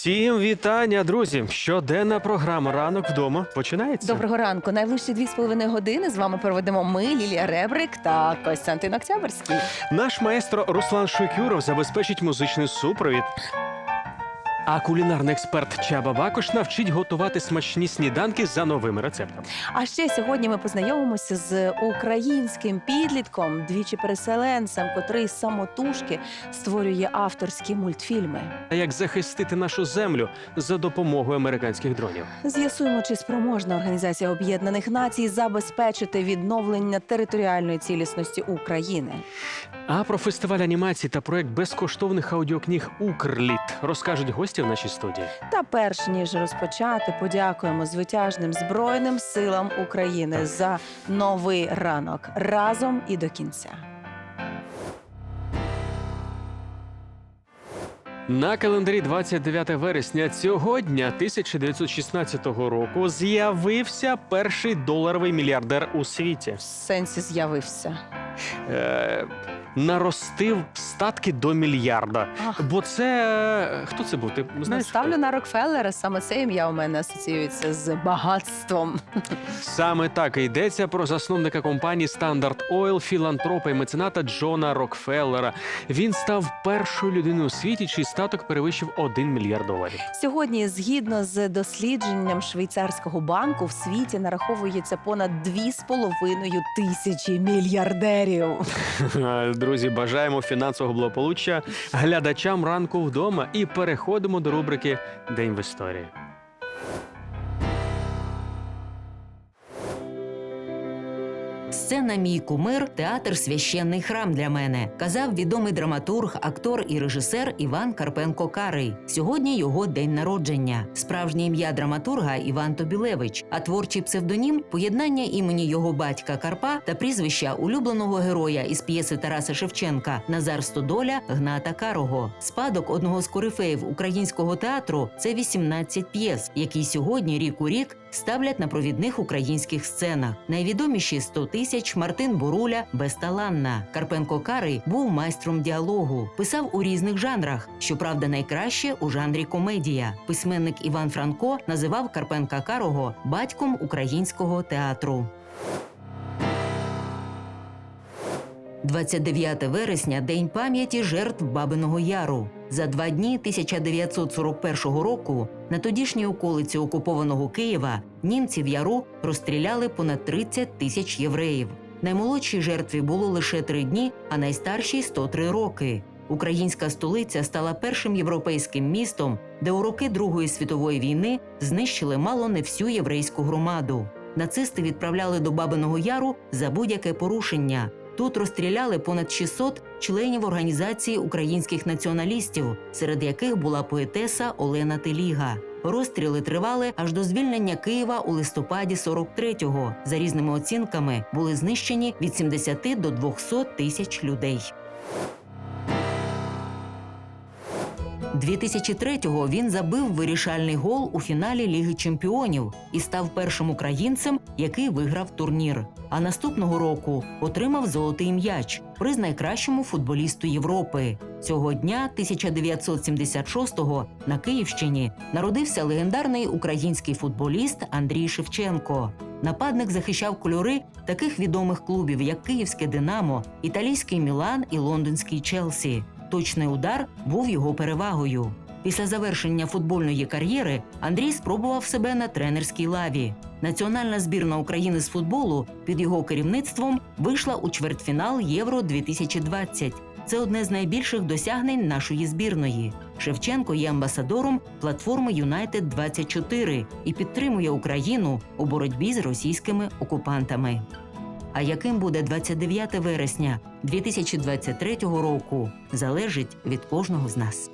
Всім вітання, друзі! Щоденна програма Ранок вдома починається. Доброго ранку. Найближчі дві з половиною години з вами проведемо ми, Лілія Ребрик та Костянтин Октябрьський. Наш маестро Руслан Шукюров забезпечить музичний супровід. А кулінарний експерт Чаба Бакош навчить готувати смачні сніданки за новими рецептами. А ще сьогодні ми познайомимося з українським підлітком, двічі переселенцем, котрий самотужки створює авторські мультфільми. А як захистити нашу землю за допомогою американських дронів? З'ясуємо, чи спроможна Організація Об'єднаних Націй забезпечити відновлення територіальної цілісності України. А про фестиваль анімації та проект безкоштовних аудіокніг Укрліт розкажуть гості в нашій студії. Та перш ніж розпочати, подякуємо звитяжним збройним силам України за новий ранок разом і до кінця. На календарі 29 вересня цього дня 1916 року з'явився перший доларовий мільярдер у світі. В сенсі з'явився. Е, наростив статки до мільярда. Ах. Бо це е, хто це був? Ти знаєш? Ставлю на Рокфеллера. Саме це ім'я у мене асоціюється з багатством. Саме так і йдеться про засновника компанії Standard Oil, філантропа і мецената Джона Рокфеллера. Він став першою людиною у світі, чий статок перевищив 1 мільярд доларів. Сьогодні, згідно з дослідженням швейцарського банку, в світі нараховується понад 2,5 тисячі мільярдерів. Друзі, бажаємо фінансового благополуччя глядачам ранку вдома і переходимо до рубрики День в історії. Сцена мій кумир театр священний храм для мене, казав відомий драматург, актор і режисер Іван Карпенко Карий. Сьогодні його день народження. Справжнє ім'я драматурга Іван Тобілевич, а творчий псевдонім поєднання імені його батька Карпа та прізвища улюбленого героя із п'єси Тараса Шевченка Назар Стодоля Гната Карого. Спадок одного з корифеїв українського театру це 18 п'єс, які сьогодні рік у рік ставлять на провідних українських сценах. Найвідоміші 100 тисяч Мартин Буруля Безталанна. Карпенко Карий був майстром діалогу, писав у різних жанрах. Щоправда, найкраще у жанрі комедія. Письменник Іван Франко називав Карпенка Карого батьком українського театру. 29 вересня День пам'яті жертв Бабиного Яру. За два дні 1941 року на тодішній околиці окупованого Києва німці в яру розстріляли понад 30 тисяч євреїв. Наймолодшій жертві було лише три дні, а найстаршій 103 роки. Українська столиця стала першим європейським містом, де у роки Другої світової війни знищили мало не всю єврейську громаду. Нацисти відправляли до Бабиного Яру за будь-яке порушення. Тут розстріляли понад 600 членів організації українських націоналістів, серед яких була поетеса Олена Теліга. Розстріли тривали аж до звільнення Києва у листопаді 43-го. За різними оцінками були знищені від 70 до 200 тисяч людей. 2003-го він забив вирішальний гол у фіналі Ліги Чемпіонів і став першим українцем, який виграв турнір. А наступного року отримав золотий м'яч, приз найкращому футболісту Європи. Цього дня, 1976-го, на Київщині народився легендарний український футболіст Андрій Шевченко. Нападник захищав кольори таких відомих клубів, як Київське Динамо, італійський Мілан і лондонський Челсі. Точний удар був його перевагою. Після завершення футбольної кар'єри Андрій спробував себе на тренерській лаві. Національна збірна України з футболу під його керівництвом вийшла у чвертьфінал Євро 2020. Це одне з найбільших досягнень нашої збірної. Шевченко є амбасадором платформи Юнайтед 24 і підтримує Україну у боротьбі з російськими окупантами. А яким буде 29 вересня 2023 року, залежить від кожного з нас.